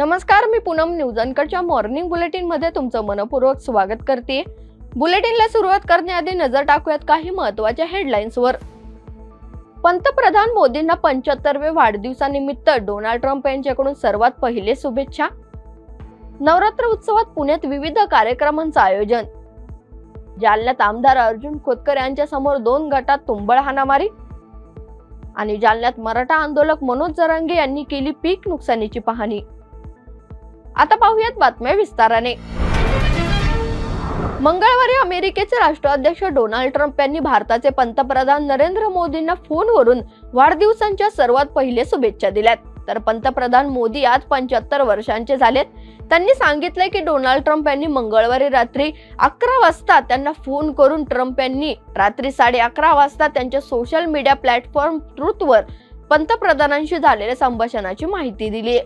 नमस्कार मी पूनम न्यूज. अनकडच्या मॉर्निंग बुलेटिनमध्ये तुमचं मनपूर्वक स्वागत करते. बुलेटिनला सुरुवात करण्याआधी नजर टाकूयात काही महत्त्वाच्या हेडलाईन्सवर पंतप्रधान मोदींना पंच्याहत्तरवे वाढदिवसानिमित्त डोनाल्ड ट्रम्प यांच्याकडून सर्वात पहिले शुभेच्छा. नवरात्र उत्सवात पुण्यात विविध कार्यक्रमांचं आयोजन. जालन्यात आमदार अर्जुन खोतकर यांच्या समोर दोन गटात तुंबळ हाणामारी. आणि जालन्यात मराठा आंदोलक मनोज जरांगे यांनी केली पीक नुकसानीची पाहणी. आता पाहूयात बातम्या विस्ताराने. मंगळवारी अमेरिकेचे राष्ट्राध्यक्ष डोनाल्ड ट्रम्प यांनी भारताचे पंतप्रधान नरेंद्र मोदींना फोनवरून वाढदिवसांच्या सर्वात पहिले शुभेच्छा दिल्यात. तर पंतप्रधान मोदी आज पंच्याहत्तर वर्षांचे झालेत. त्यांनी सांगितलंय की डोनाल्ड ट्रम्प यांनी मंगळवारी रात्री अकरा वाजता त्यांना फोन करून ट्रम्प यांनी रात्री साडे अकरा वाजता त्यांच्या सोशल मीडिया प्लॅटफॉर्म ट्रुथवर पंतप्रधानांशी झालेल्या संभाषणाची माहिती दिली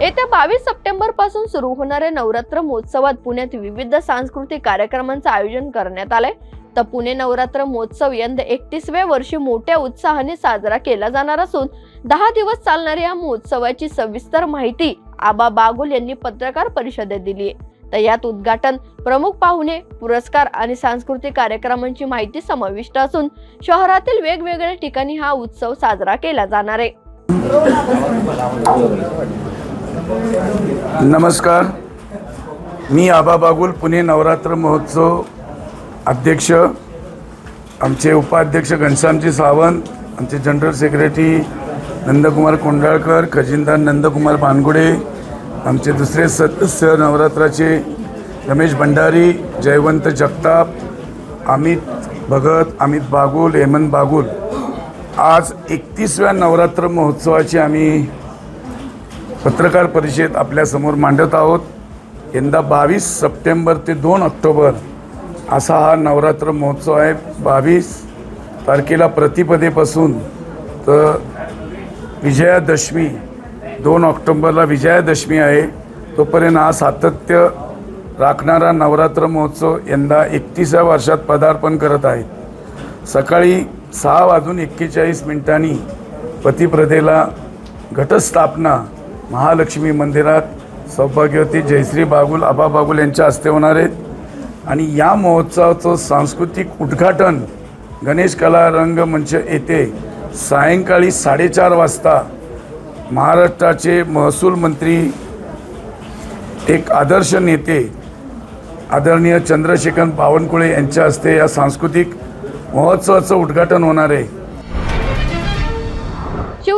येत्या बावीस सप्टेंबरपासून सुरू होणाऱ्या नवरात्र महोत्सवात पुण्यात विविध सांस्कृतिक कार्यक्रमांचं आयोजन करण्यात आलंय. तर पुणे नवरात्र महोत्सव यंदा एकतीसव्या वर्षी मोठ्या उत्साहाने साजरा केला जाणार असून दहा दिवस चालणाऱ्या या महोत्सवाची सविस्तर माहिती आबा बागुल यांनी पत्रकार परिषदेत दिली आहे तर यात उद्घाटन प्रमुख पाहुणे पुरस्कार आणि सांस्कृतिक कार्यक्रमांची माहिती समाविष्ट असून शहरातील वेगवेगळ्या ठिकाणी हा उत्सव साजरा केला जाणार आहे. नमस्कार. मी आबा बागुल पुणे नवरात्र महोत्सव अध्यक्ष. आमचे उपाध्यक्ष घनश्यामजी सावंत आमचे जनरल सेक्रेटरी नंदकुमार कोंडाळकर खजिनदार नंदकुमार भानगुडे आमचे दुसरे सदस्य नवरात्राचे रमेश भंडारी जयवंत जगताप अमित भगत अमित बागुल हेमंत बागुल. आज एकतीसव्या नवरात्र महोत्सवाची आम्ही पत्रकार परिषद आपल्यासमोर मांडत आहोत. यंदा बावीस सप्टेंबर ते दोन ऑक्टोबर असा हा नवरात्र महोत्सव आहे. बावीस तारखेला प्रतिपदेपासून तर विजयादशमी दोन ऑक्टोबरला विजयादशमी आहे. तोपर्यंत हा सातत्य राखणारा नवरात्र महोत्सव यंदा एकतीसाव्या वर्षात पदार्पण करत आहे सकाळी सहा वाजून एक्केचाळीस मिनिटांनी पतिप्रदेला घटस्थापना महालक्ष्मी मंदिरात सौभाग्यवती जयश्री बागुल आबा बागुल यांच्या हस्ते होणार आहेत. आणि या महोत्सवाचं सांस्कृतिक उद्घाटन गणेश कला रंगमंच येथे सायंकाळी साडेचार वाजता महाराष्ट्राचे महसूल मंत्री एक आदर्श नेते आदरणीय चंद्रशेखर बावनकुळे यांच्या हस्ते या सांस्कृतिक महोत्सवाचं उद्घाटन होणार आहे.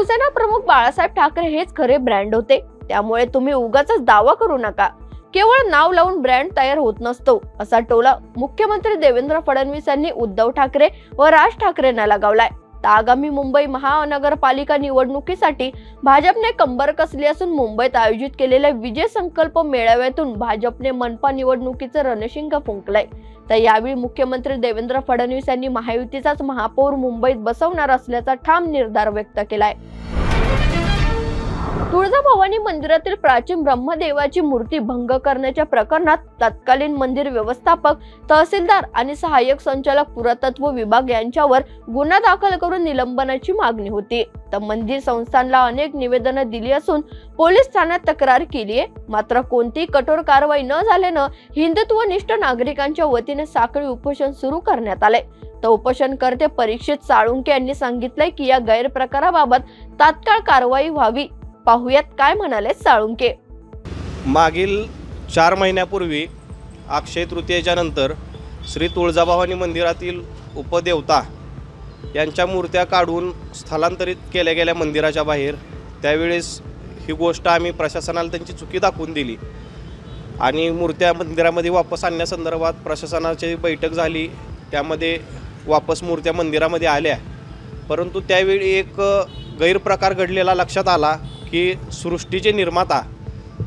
शिवसेना प्रमुख बाळासाहेब ठाकरे हेच खरे ब्रँड होते. त्यामुळे तुम्ही उगाच दावा करू नका. केवळ नाव लावून ब्रँड तयार होत नसतो असा टोला मुख्यमंत्री देवेंद्र फडणवीस यांनी उद्धव ठाकरे व राज ठाकरेंना लगावलाय. तर आगामी मुंबई महानगरपालिका निवडणुकीसाठी भाजपने कंबर कसली असून मुंबईत आयोजित केलेल्या विजय संकल्प मेळाव्यातून भाजपने मनपा निवडणुकीचं रणशिंग फुंकलंय. तर यावेळी मुख्यमंत्री देवेंद्र फडणवीस यांनी महायुतीचाच महापौर मुंबईत बसवणार असल्याचा ठाम निर्धार व्यक्त केलाय. तुळजाभवानी मंदिरातील प्राचीन ब्रह्मदेवाची मूर्ती भंग करण्याच्या प्रकरणात तत्कालीन मंदिर व्यवस्थापक तहसीलदार आणि सहाय्यक संचालक पुरातत्व विभाग यांच्यावर गुन्हा दाखल करून निलंबनाची मागणी होती. तर मंदिर संस्थानला अनेक निवेदनं दिली असून पोलीस ठाण्यात तक्रार केली आहे. मात्र कोणतीही कठोर कारवाई न झाल्यानं हिंदुत्वनिष्ठ नागरिकांच्या वतीने साखळी उपोषण सुरू करण्यात आले. तर उपोषणकर्ते परीक्षित साळुंके यांनी सांगितलंय की या गैरप्रकाराबाबत तात्काळ कारवाई व्हावी. पाहुयात काय म्हणाले साळुंके. मागील चार महिन्यापूर्वी अक्षय तृतीयेच्या नंतर श्री तुळजाभवानी मंदिरातील उपदेवता यांच्या मूर्त्या काढून स्थलांतरित केल्या गेल्या मंदिराच्या बाहेर त्यावेळेस ही गोष्ट आम्ही प्रशासनाला त्यांची चुकी दाखवून दिली. आणि मूर्त्या मंदिरामध्ये वापस आणण्यासंदर्भात प्रशासनाची बैठक झाली त्यामध्ये वापस मूर्त्या मंदिरामध्ये आल्या. परंतु त्यावेळी एक गैरप्रकार घडलेला लक्षात आला. की सृष्टीचे निर्माता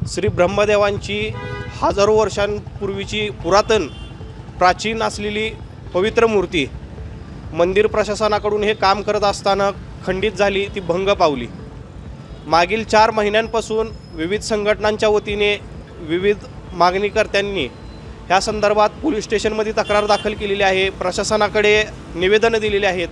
श्री ब्रह्मदेवांची हजारो वर्षांपूर्वीची पुरातन प्राचीन असलेली पवित्र मूर्ती मंदिर प्रशासनाकडून हे काम करत असताना खंडित झाली ती भंग पावली. मागील चार महिन्यांपासून विविध संघटनांच्या वतीने विविध मागणीकर्त्यांनी ह्या संदर्भात पोलीस स्टेशनमध्ये तक्रार दाखल केलेली आहे प्रशासनाकडे निवेदनं दिलेली आहेत.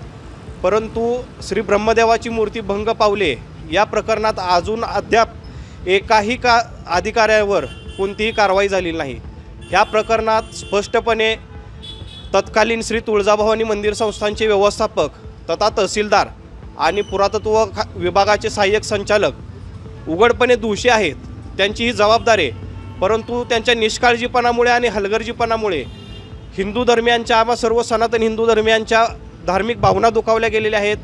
परंतु श्री ब्रह्मदेवाची मूर्ती भंग पावले या प्रकरणात अजून अद्याप एकाही का अधिकाऱ्यावर कोणतीही कारवाई झालेली नाही. ह्या प्रकरणात स्पष्टपणे तत्कालीन श्री तुळजाभवानी मंदिर संस्थांचे व्यवस्थापक तथा तहसीलदार आणि पुरातत्व विभागाचे सहाय्यक संचालक उघडपणे दोषी आहेत त्यांची ही जबाबदारी परंतु त्यांच्या निष्काळजीपणामुळे आणि हलगर्जीपणामुळे हिंदू धर्मियांच्या आम्हा सर्व सनातन हिंदू धर्मियांच्या धार्मिक भावना दुखावल्या गेलेल्या आहेत.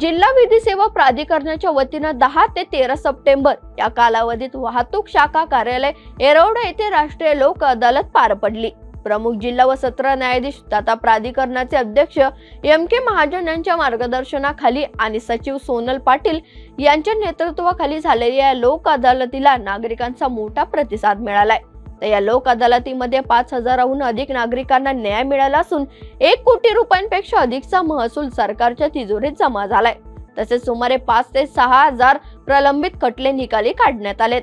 जिल्हा विधी सेवा प्राधिकरणाच्या वतीनं दहा ते तेरा सप्टेंबर या कालावधीत वाहतूक शाखा कार्यालय एरोडा येथे राष्ट्रीय लोक अदालत पार पडली. प्रमुख जिल्हा व सत्र न्यायाधीश तथा प्राधिकरणाचे अध्यक्ष एम के महाजन यांच्या मार्गदर्शनाखाली आणि सचिव सोनल पाटील यांच्या नेतृत्वाखाली झालेल्या या लोक अदालतीला नागरिकांचा मोठा प्रतिसाद मिळालाय. तर या लोक अदालतीमध्ये पाच हजाराहून अधिक नागरिकांना न्याय मिळाला असून एक कोटी रुपयांपेक्षा अधिकचा महसूल सरकारच्या तिजोरीत जमा झालाय. तसेच सुमारे पाच ते सहा हजार प्रलंबित खटले निकाली काढण्यात आलेत.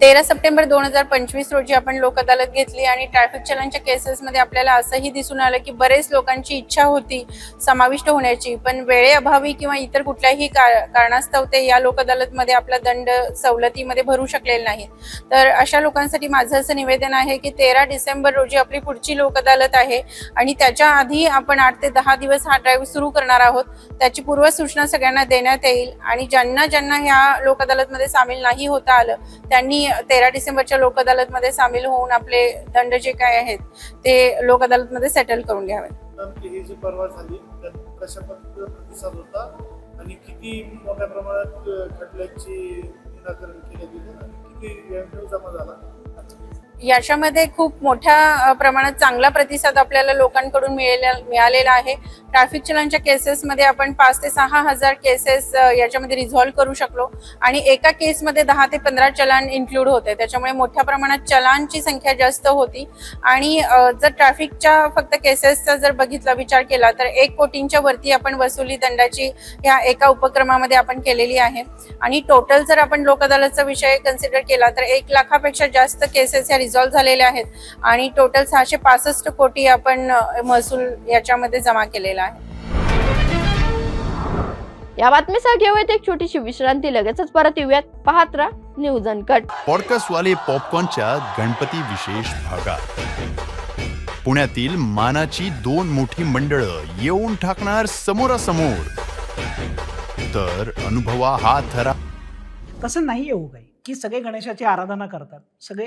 तेरा सप्टेंबर दोन हजार पंचवीस रोजी आपण लोक अदालत घेतली आणि ट्रॅफिक चलनच्या केसेसमध्ये आपल्याला असंही दिसून आलं की बरेच लोकांची इच्छा होती समाविष्ट होण्याची. पण वेळेअभावी किंवा इतर कुठल्याही का- कारणास्तव ते या लोक अदालतमध्ये आपला दंड सवलतीमध्ये भरू शकलेले नाही तर अशा लोकांसाठी माझं असं निवेदन आहे की तेरा डिसेंबर रोजी आपली पुढची लोक अदालत आहे आणि त्याच्या आधी आपण आठ ते दहा दिवस हा ड्राईव्ह सुरू करणार आहोत. त्याची पूर्वसूचना सगळ्यांना देण्यात येईल आणि ज्यांना ज्यांना ह्या लोक अदालतमध्ये सामील नाही होता आलं त्यांनी तेरा डिसेंबरच्या लोक अदालतमध्ये सामील होऊन आपले दंड जे काय आहेत ते लोक अदालतमध्ये सेटल करून घ्यावेत. ही जी परवा झाली कशा पद्धतीचा प्रतिसाद होता आणि किती मोठ्या प्रमाणात खटल्याची निराकरण केले गेले आणि किती जमा झाला? याच्यामध्ये खूप मोठ्या प्रमाणात चांगला प्रतिसाद आपल्याला लोकांकडून मिळेला मिळालेला आहे. ट्रॅफिक चलनच्या केसेसमध्ये आपण पाच ते सहा हजार केसेस याच्यामध्ये रिझॉल्व्ह करू शकलो. आणि एका केसमध्ये दहा ते पंधरा चलान इन्क्लूड होते. त्याच्यामुळे मोठ्या प्रमाणात चलांची संख्या जास्त होती. आणि जर ट्रॅफिकच्या फक्त केसेसचा जर बघितला विचार केला तर एक कोटींच्या वरती आपण वसुली दंडाची ह्या एका उपक्रमामध्ये आपण केलेली आहे. आणि टोटल जर आपण लोक अदालतचा विषय कन्सिडर केला तर एक लाखापेक्षा जास्त केसेस ह्या रिझॉल्व्ह झालेल्या आहेत. आणि टोटल सहाशे पासष्ट कोटी आपण महसूल याच्यामध्ये जमा केलेला आहे. या बातमीसह घेऊयात एक छोटीशी विश्रांती. लगेचच परत येऊयात. पाहत राहा न्यूज अनकट पॉडकास्ट वाले पॉपकॉर्नच्या गणपती विशेष भागात. पुण्यातील मानाची दोन मोठी मंडळं येऊन टाकणार समोरासमोर. तर अनुभवा हा थरा. तसं नाही येऊ काही की सगळे गणेशाची आराधना करतात. सगळे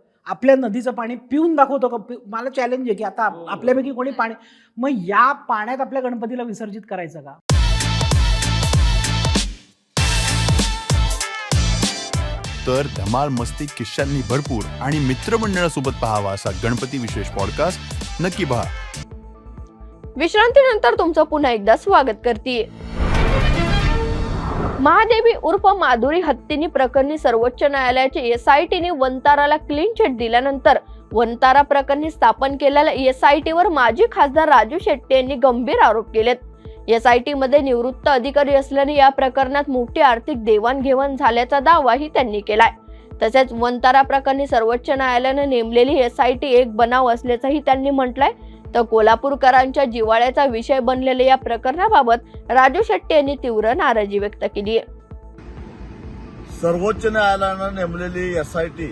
आपल्या नदीचं पाणी पिऊन दाखवतो का? पि- मला चॅलेंज आहे की आता आप- आपल्यापैकी कोणी पाणी मग या पाण्यात आपल्या गणपतीला विसर्जित करायचं का? तर धमाल मस्ती किश्यांनी भरपूर आणि मित्रमंडळासोबत पाहावा असा गणपती विशेष पॉडकास्ट नक्की पहा. विश्रांतीनंतर तुमचं पुन्हा एकदा स्वागत करते महादेवी उर्फ माधुरी हत्तीनी प्रकरणी सर्वोच्च न्यायालयाच्या एसआयटीने वंताराला क्लीन चिट दिल्यानंतर वंतारा प्रकरणी स्थापन केलेल्या एसआयटीवर माजी खासदार राजू शेट्टी यांनी गंभीर आरोप केलेत. एसआयटी मध्ये निवृत्त अधिकारी असल्याने या प्रकरणात मोठी आर्थिक देवाणघेवाण झाल्याचा दावाही त्यांनी केलाय. तसेच वंतारा प्रकरणी सर्वोच्च न्यायालयाने नेमलेली एसआयटी एक बनाव असल्याचंही त्यांनी म्हटलंय. तर कोल्हापूरकरांच्या जिवाळ्याचा विषय बनलेल्या या प्रकरणाबाबत राजू शेट्टी यांनी तीव्र नाराजी व्यक्त केली आहे. सर्वोच्च न्यायालयानं नेमलेली एस आय टी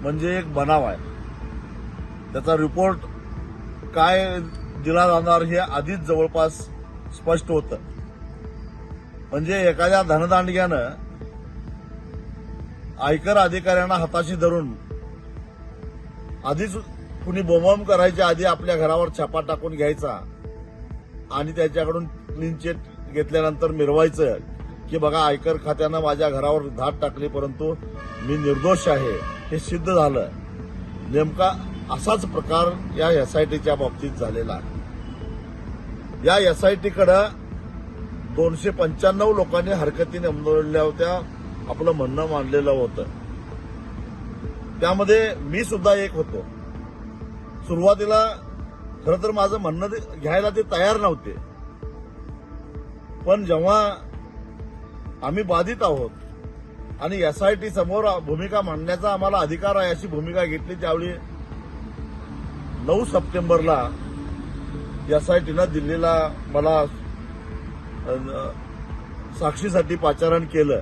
म्हणजे एक बनाव आहे. त्याचा रिपोर्ट काय दिला जाणार हे आधीच जवळपास स्पष्ट होतं. म्हणजे एखाद्या धनदांडग्यानं आयकर अधिकाऱ्यांना हाताशी धरून आधीच कुणी बोंबाबोंब करायच्या आधी आपल्या घरावर छापा टाकून घ्यायचा आणि त्याच्याकडून क्लीन चिट घेतल्यानंतर मिरवायचं की बघा आयकर खात्यानं माझ्या घरावर धाड टाकली परंतु मी निर्दोष आहे हे सिद्ध झालं. नेमका असाच प्रकार या एसआयटीच्या बाबतीत झालेला. आहे या एसआयटीकडं दोनशे पंच्याण्णव लोकांनी हरकती नोंदवल्या होत्या आपलं म्हणणं मांडलेलं होतं. त्यामध्ये मी सुद्धा एक होतो. सुरुवातीला खरं तर माझं म्हणणं ते- घ्यायला ते तयार नव्हते. पण जेव्हा आम्ही बाधित आहोत आणि एसआयटी समोर भूमिका मांडण्याचा आम्हाला अधिकार आहे अशी भूमिका घेतली त्यावेळी नऊ सप्टेंबरला एसआयटीनं दिल्लीला मला साक्षीसाठी पाचारण केलं.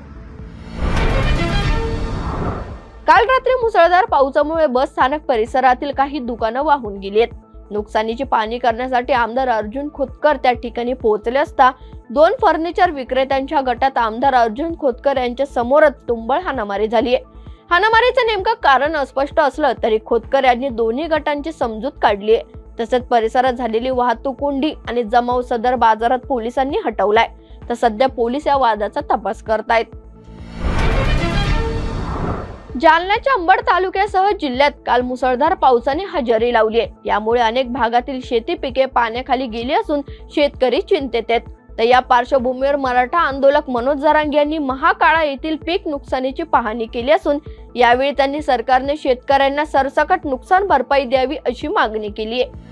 काल रात्री मुसळधार पावसामुळे बस स्थानक परिसरातील काही दुकानं वाहून गेली आहेत नुकसानीची पाहणी करण्यासाठी आमदार अर्जुन खोतकर त्या ठिकाणी पोहोचले असता दोन फर्निचर विक्रेत्यांच्या गटात आमदार अर्जुन खोतकर यांच्या समोरच तुंबळ हाणामारी झाली आहे हाणामारीचं नेमकं कारण अस्पष्ट असलं तरी खोतकर यांनी दोन्ही गटांची समजूत काढली आहे तसंच परिसरात झालेली वाहतूक कोंडी आणि जमाव सदर बाजारात पोलिसांनी हटवलाय. तर सध्या पोलीस या वादाचा तपास करतायत. जालन्याच्या अंबड तालुक्यासह जिल्ह्यात काल मुसळधार पावसाने हजेरी लावली आहे. यामुळे अनेक भागातील शेती पिके पाण्याखाली गेली असून शेतकरी चिंतेत आहेत. तर या पार्श्वभूमीवर मराठा आंदोलक मनोज जरांगे यांनी महाकाळा येथील पीक नुकसानीची पाहणी केली असून यावेळी त्यांनी सरकारने शेतकऱ्यांना सरसकट नुकसान भरपाई द्यावी अशी मागणी केली आहे.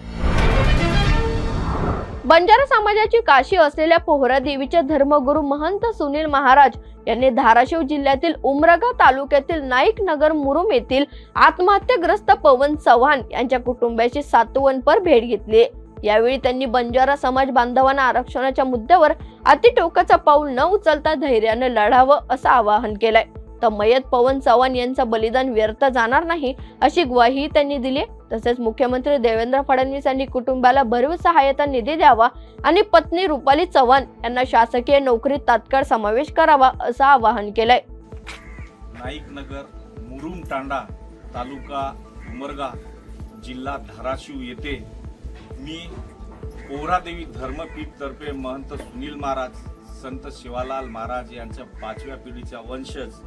बंजारा समाजाची काशी असलेल्या पोहरा देवीचे धर्मगुरू महंत सुनील महाराज यांनी धाराशिव जिल्ह्यातील उमरगा तालुक्यातील नाईक नगर मुरुम येथील आत्महत्याग्रस्त पवन चव्हाण यांच्या कुटुंबाची सातवनपर भेट घेतली. यावेळी त्यांनी बंजारा समाज बांधवांना आरक्षणाच्या मुद्द्यावर अतिटोकाचं पाऊल न उचलता धैर्याने लढावं असं आवाहन केलंय. तर मयत पवन चव्हाण यांचं बलिदान व्यर्थ जाणार नाही अशी ग्वाही त्यांनी दिली. तसेच मुख्यमंत्री देवेंद्र फडणवीस यांनी कुटुंबाला भरीव सहाय्यता निधी द्यावा आणि पत्नी रुपाली चव्हाण यांना शासकीय नोकरीत तात्काळ समावेश करावा असं आवाहन केलंय. नाईक नगर मुरुम तांडा तालुका उमरगा जिल्हा धाराशिव येथे मी कोहरादेवी धर्मपीठ तर्फे महंत सुनील महाराज संत शिवालाल महाराज यांच्या पाचव्या पिढीचा वंशज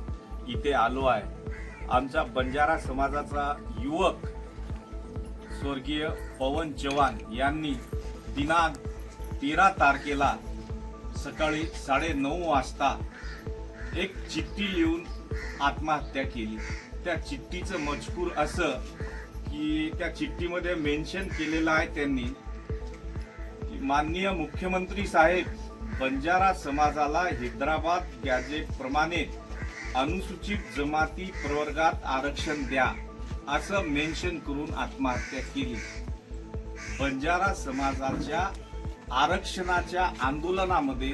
इथे आलो आहे. आमच्या बंजारा समाजाचा युवक स्वर्गीय पवन चव्हाण यांनी दिनांक तेरा तारखेला सकाळी साडे नऊ वाजता एक चिठ्ठी लिहून आत्महत्या केली. त्या चिठ्ठीचं मजकूर असं की त्या चिठ्ठीमध्ये मेन्शन केलेलं आहे त्यांनी. की माननीय मुख्यमंत्री साहेब बंजारा समाजाला हैदराबाद गॅजेटप्रमाणे अनुसूचित जमाती प्रवर्गात आरक्षण द्या. असं मेन्शन करून आत्महत्या केली. बंजारा समाजाच्या आरक्षणाच्या आंदोलनामध्ये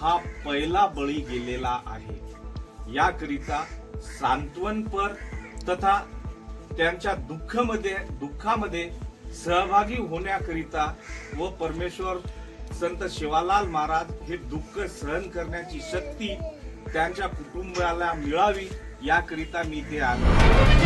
हा पहिला बळी गेलेला आहे. याकरिता सांत्वनपर तथा त्यांच्या दुःखमध्ये दुःखामध्ये सहभागी होण्याकरिता व परमेश्वर संत शिवालाल महाराज हे दुःख सहन करण्याची शक्ती त्यांच्या कुटुंबाला मिळावी याकरिता मी ते आलो.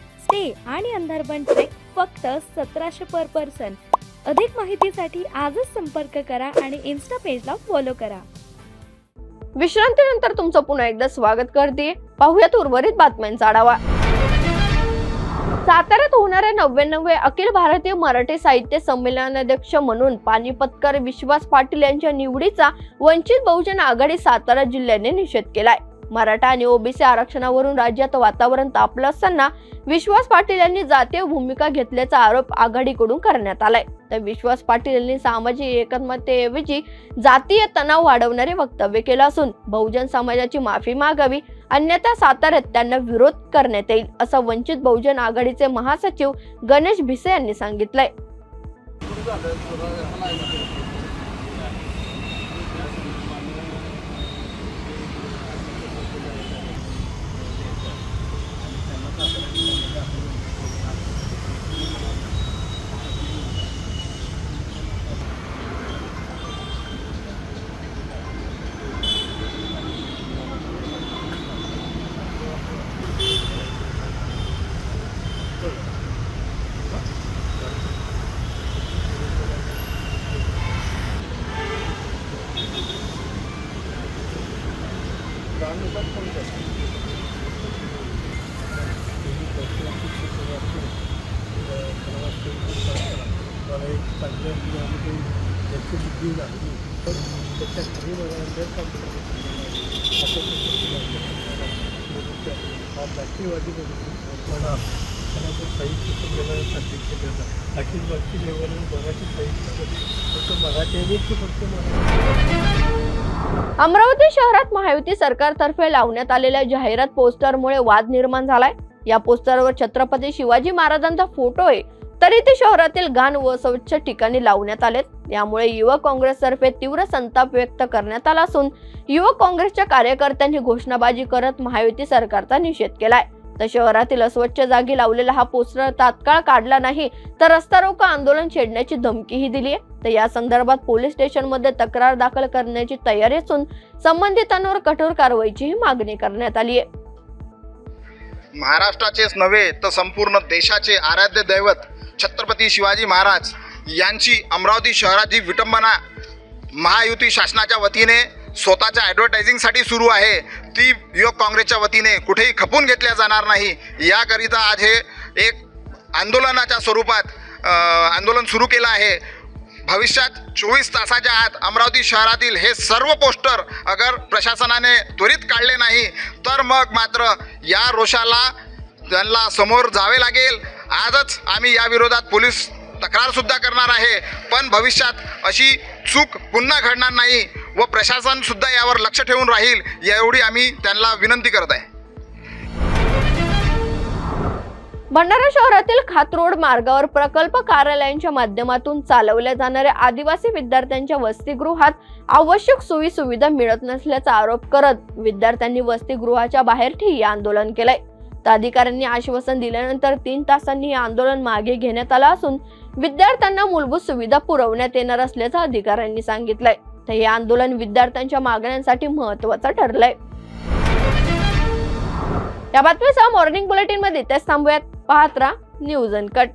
स्टे आणि अंधारबन ट्रेक फक्त सतराशे पर पर्सन अधिक माहितीसाठी आजच संपर्क करा आणि इन्स्टा पेजला फॉलो करा. विश्रांतीनंतर तुमचं पुन्हा एकदा स्वागत करते. पाहुयात उर्वरित बातम्यांचा आढावा. साताऱ्यात होणाऱ्या नव्याण्णवे अखिल भारतीय मराठी साहित्य संमेलनाध्यक्ष म्हणून पानिपतकर विश्वास पाटील यांच्या निवडीचा वंचित बहुजन आघाडी सातारा जिल्ह्याने निषेध केलाय. मराठा आणि ओबीसी आरक्षणावरून राज्यात वातावरण तापलं असताना विश्वास पाटील यांनी जातीय भूमिका घेतल्याचा आरोप आघाडीकडून करण्यात आलाय. तर विश्वास पाटील यांनी सामाजिक एकमतेऐवजी जातीय तणाव वाढवणारे वक्तव्य केलं असून बहुजन समाजाची माफी मागावी अन्यथा साताऱ्यात त्यांना विरोध करण्यात येईल असं वंचित बहुजन आघाडीचे महासचिव गणेश भिसे यांनी सांगितलंय. अमरावती शहरात महायुती सरकारतर्फे लावण्यात आलेल्या जाहिरात पोस्टरमुळे वाद निर्माण झालाय. या पोस्टरवर छत्रपती शिवाजी महाराजांचा फोटो आहे. तरी ते शहरातील घाण व स्वच्छ ठिकाणी लावण्यात आलेत. यामुळे युवक काँग्रेसतर्फे तीव्र संताप व्यक्त करण्यात आला असून युवक काँग्रेसच्या कार्यकर्त्यांनी घोषणाबाजी करत महायुती सरकारचा निषेध केलाय. तर शहरातील अस्वच्छ जागी लावलेला हा पोस्टर तात्काळ काढला नाही तर रस्ता रोको आंदोलन छेडण्याची धमकीही दिली आहे तर या संदर्भात पोलीस स्टेशनमध्ये तक्रार दाखल करण्याची तयारी असून संबंधितांवर कठोर कारवाईचीही मागणी करण्यात आली आहे महाराष्ट्राचेच नव्हे तर संपूर्ण देशाचे आराध्य दैवत छत्रपती शिवाजी महाराज यांची अमरावती शहराची विटंबना महायुती शासनाच्या वतीने स्वतःच्या ॲडव्हर्टायझिंगसाठी सुरू आहे. ती युवक काँग्रेसच्या वतीने कुठेही खपून घेतल्या जाणार नाही. याकरिता आज हे एक आंदोलनाच्या स्वरूपात आंदोलन सुरू केलं आहे. भविष्यात चोवीस तासाच्या आत अमरावती शहरातील हे सर्व पोस्टर अगर प्रशासनाने त्वरित काढले नाही तर मग मात्र या रोषाला त्यांना समोर जावे लागेल. आजच आम्ही या विरोधात पोलीस तक्रार सुद्धा करणार आहे. पण भविष्यात अशी चूक पुन्हा घडणार नाही व प्रशासन सुद्धा यावर लक्ष ठेवून राहील एवढी आम्ही त्यांना विनंती करत आहे. भंडारा शहरातील खातरोड मार्गावर प्रकल्प कार्यालयांच्या माध्यमातून चालवल्या जाणाऱ्या आदिवासी विद्यार्थ्यांच्या वसतिगृहात आवश्यक सोयी सुविधा मिळत नसल्याचा आरोप करत विद्यार्थ्यांनी वसतिगृहाच्या बाहेर ठिय्या आंदोलन केलंय. तर अधिकाऱ्यांनी आश्वासन दिल्यानंतर तीन तासांनी हे आंदोलन मागे घेण्यात आलं असून विद्यार्थ्यांना मूलभूत सुविधा पुरवण्यात येणार असल्याचं अधिकाऱ्यांनी सांगितलंय. तर हे आंदोलन विद्यार्थ्यांच्या मागण्यांसाठी महत्वाचं ठरलंय. या बातमीसह मॉर्निंग बुलेटिनमध्ये तेच थांबूयात. पाहत राहा न्यूज अनकट.